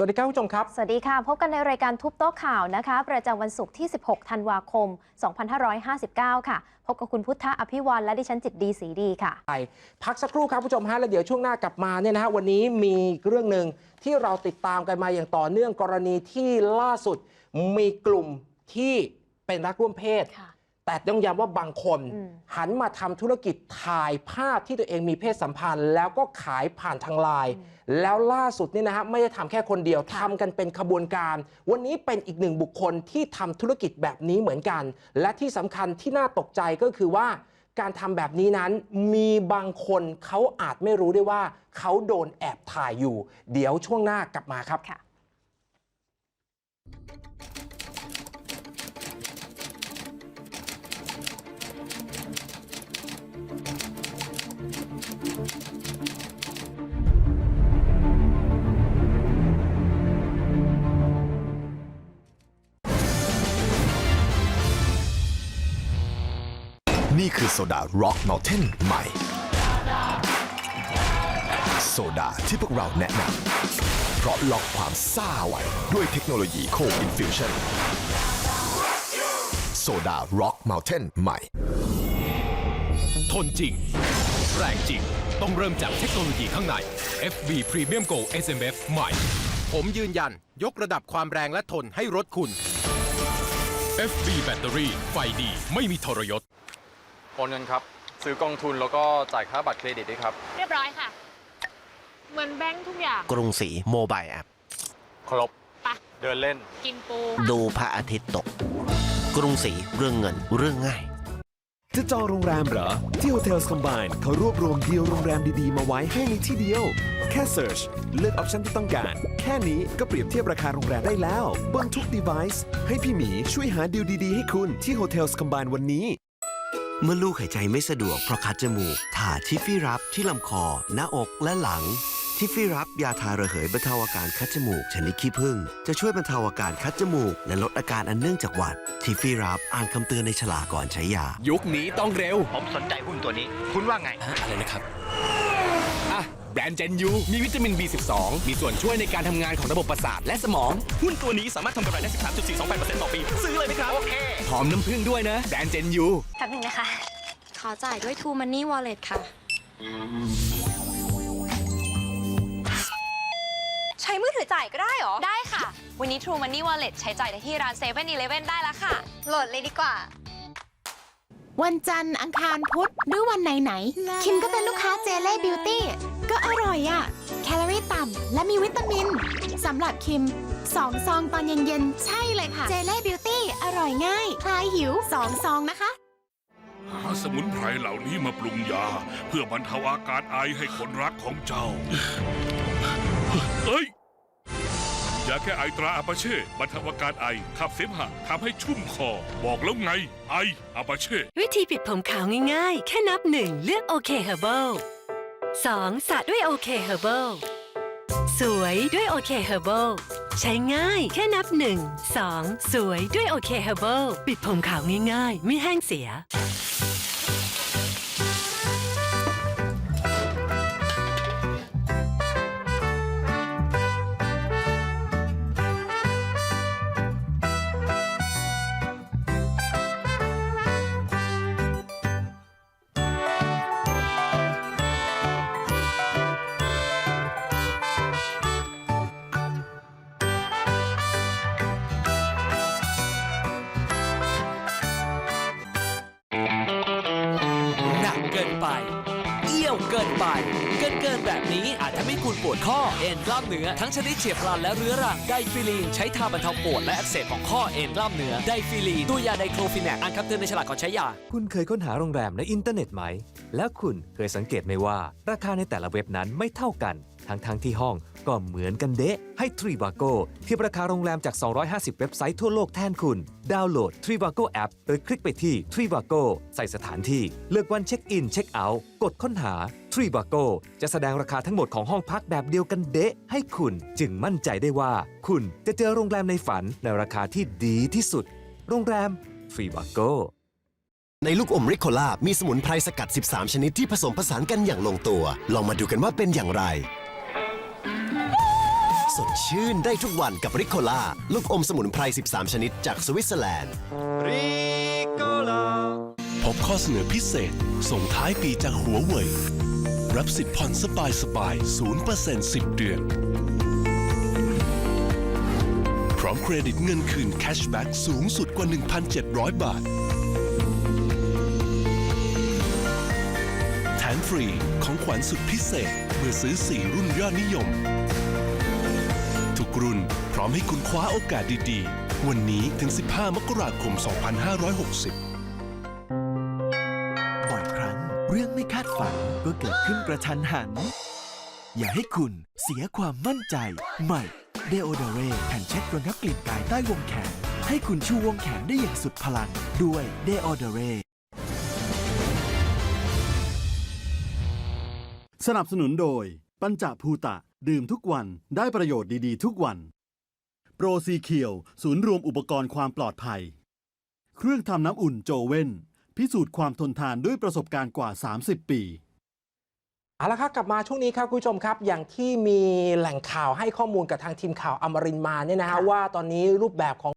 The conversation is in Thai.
สวัสดีครับคุณผู้ชมครับ สวัสดีค่ะ พบกันในรายการทุบโต๊ะข่าวนะคะ ประจำวันศุกร์ที่ 16 ธันวาคม 2559 ค่ะ พบกับคุณพุทธอภิวันและดิฉันจิตดีสีดีค่ะไปพักสักครู่ครับคุณผู้ชมฮะแล้วเดี๋ยวช่วงหน้ากลับมาเนี่ยนะฮะวันนี้มีเรื่องหนึ่งที่เราติดตามกันมาอย่างต่อเนื่องกรณีที่ล่าสุดมีกลุ่มที่เป็นรักร่วมเพศค่ะ แต่ต้องย้ำว่าบางคนอืมหันมาทำธุรกิจถ่ายภาพที่ตัวเองมีเพศสัมพันธ์ แล้วก็ขายผ่านทางไลน์แล้วล่าสุดนี่นะฮะไม่ได้ทำแค่คนเดียวทำกันเป็นขบวนการ วันนี้เป็นอีกหนึ่งบุคคลที่ทำธุรกิจแบบนี้เหมือนกัน และที่สำคัญที่น่าตกใจก็คือว่าการทำแบบนี้นั้นมีบางคนเขาอาจไม่รู้ได้ว่าเขาโดนแอบถ่ายอยู่ เดี๋ยวช่วงหน้ากลับมาครับ นี่คือโซดา Rock Mountain ใหม่ โซดาที่พวกเราแนะนำเพราะล็อกความซ่าไว้ด้วยเทคโนโลยี Cold Infusion โซดา Rock Mountain ใหม่ ทนจริง แรงจริง ต้องเริ่มจากเทคโนโลยีข้างใน FB Premium Go SMF ใหม่ ผมยืนยันยกระดับความแรงและทนให้รถคุณ FB แบตเตอรี่ไฟดี ไม่มีทรยศ โอนเงินครับ ซื้อกองทุนแล้วก็จ่ายค่าบัตรเครดิตด้วยครับ เรียบร้อยค่ะ เหมือนแบงค์ทุกอย่างกรุงศรีโมบายแอปครบ ไปะเดินเล่น กินปูดูพระอาทิตย์ตก กรุงศรีเรื่องเงินเรื่องง่าย จะจองโรงแรมเหรอ ที่ Hotels Combine เขารวบรวมดีลโรงแรมดี ๆ มาไว้ให้ในที่เดียว แค่ Search เลือกออปชันที่ต้องการ แค่นี้ก็เปรียบเทียบราคาโรงแรมได้แล้ว บนทุก device ให้พี่หมีช่วยหาดีลดี ๆ ให้คุณที่ Hotels Combine วันนี้ เมื่อลูกหายใจไม่สะดวกเพราะคัดจมูกทาทิฟฟี่รับที่ลำคอ หน้าอกและหลัง ทิฟฟี่รับยาทาระเหยบรรเทาอาการคัดจมูกชนิดขี้ผึ้งจะช่วยบรรเทาอาการคัดจมูก และลดอาการอันเนื่องจากหวัด ทิฟฟี่รับอ่านคำเตือนในฉลากก่อนใช้ยา ยุคนี้ต้องเร็วผมสนใจหุ้นตัวนี้ คุณว่าไง อะไรนะครับ อะ แบรนด์เจนยูมีวิตามิน B12 มีส่วนช่วยในการทำงานของระบบประสาทและสมอง หุ้นตัวนี้สามารถทำกำไรได้ 13.428%ต่อปี ซื้อเลยไหมครับ โอเค หอมน้ำผึ้งด้วยนะแบรนด์เจนยู แป๊บนึงนะคะ ขอจ่ายด้วย True Money Wallet ค่ะ ใช้มือถือจ่ายก็ได้เหรอ ได้ค่ะ วันนี้ True Money Wallet ใช้จ่ายได้ที่ร้าน7 e เ e ่ e อได้แล้วค่ะ โหลดเลยดีกว่า วันจันทร์อังคารพุธหรือวันไหนไหนๆคิมก็เป็นลูกค้าเจเล่บิวตี้ก็อร่อยอะแคลอรี่ต่ำและมีวิตามินสำหรับคิมสองซองตอนเย็นๆ ใช่เลยค่ะ เจเล่บิวตี้ อร่อยง่าย คลายหิวสองซองนะคะ หาสมุนไพรเหล่านี้มาปรุงยา เพื่อบรรเทาอาการไอให้คนรักของเจ้า เอ้ย ยาแค่ไอตราอาปาเช่บรรเทาอาการไอ ขับเสมหะทำให้ชุ่มคอ บอกแล้วไง ไออาปาเช่ วิธีปิดผมขาวง่ายๆ แค่นับหนึ่งเลือกโอเคเฮอร์เบิลสองสระด้วยโอเคเฮอร์เบิลสวยด้วยโอเคเฮอร์เบิล ใช้ง่าย แค่นับหนึ่งสองสวยด้วยโอเคเฮอร์เบิลปิดผมขาวง่ายๆ ไม่แห้งเสีย เกินไป เอี้ยวเกินไป เกินเกินแบบนี้อาจทำให้คุณปวดข้อเอ็นกล้ามเนื้อทั้งชนิดเฉียบพลันและเรื้อรังไดฟิลีนใช้ทาบรรเทาปวดและอักเสบของข้อเอ็นกล้ามเนื้อไดฟิลีนตัวยาไดโครฟินแนกอ่านคำเตือนในฉลากก่อนใช้ยา คุณเคยค้นหาโรงแรมในอินเทอร์เน็ตไหม แล้วคุณเคยสังเกตไหมว่า ราคาในแต่ละเว็บนั้นไม่เท่ากัน ทั้งๆทที่ห้องก็เหมือนกันเดะ ให้ t r i v a g o เทียบราคาโรงแรมจาก 250 เว็บไซต์ทั่วโลกแทนคุณ ดาวน์โหลด t r i v a g o App หรือคลิกไปที่ t r i v a g o ใส่สถานที่ เลือกวันเช็คอิน เช็คเอาท์กดค้นหา t r i v a g o จะแสดงราคาทั้งหมดของห้องพักแบบเดียวกันเดะ ให้คุณจึงมั่นใจได้ว่า คุณจะเจอโรงแรมในฝันในราคาที่ดีที่สุด โรงแรม t r i v a g o ในลูกอมริโคล่ามีสมุนไพรสกัด 13 ชนิดที่ผสมผสานกันอย่างลงตัว ลองมาดูกันว่าเป็นอย่างไร สดชื่นได้ทุกวันกับริโคล่า ลูกอมสมุนไพร 13 ชนิดจากสวิตเซอร์แลนด์พบข้อเสนอพิเศษ ส่งท้ายปีจากหัวเว่ย รับสิทธิ์ผ่อนสบายสบาย0% 10 เดือน พร้อมเครดิตเงินคืนแคชแบ็กสูงสุดกว่า 1,700 บาท แถมฟรีของขวัญสุดพิเศษ เมื่อซื้อ 4 รุ่นยอดนิยมทุก รุ่น พร้อมให้คุณคว้าโอกาสดีๆ วันนี้ถึง 15 มกราคม 2560 บ่อยครั้ง เรื่องไม่คาดฝันก็เกิดขึ้นกระทันหัน อย่าให้คุณเสียความมั่นใจ ใหม่เดโอเดเรแผ่นเช็ดระงับกลิ่นกายใต้วงแขน ให้คุณชูวงแขนได้อย่างสุดพลัง ด้วยเดโอเดเรสนับสนุนโดย ปัญจภูตะ ดื่มทุกวันได้ประโยชน์ดีๆ ทุกวัน โปรซีเคียว ศูนย์รวมอุปกรณ์ความปลอดภัย เครื่องทำน้ำอุ่นโจเว่น พิสูจน์ความทนทานด้วยประสบการณ์กว่า 30 ปีเอาละครับกลับมาช่วงนี้ครับคุณผู้ชมครับ อย่างที่มีแหล่งข่าวให้ข้อมูลกับทางทีมข่าวอมรินมาเนี่ยนะฮะว่าตอนนี้รูปแบบของ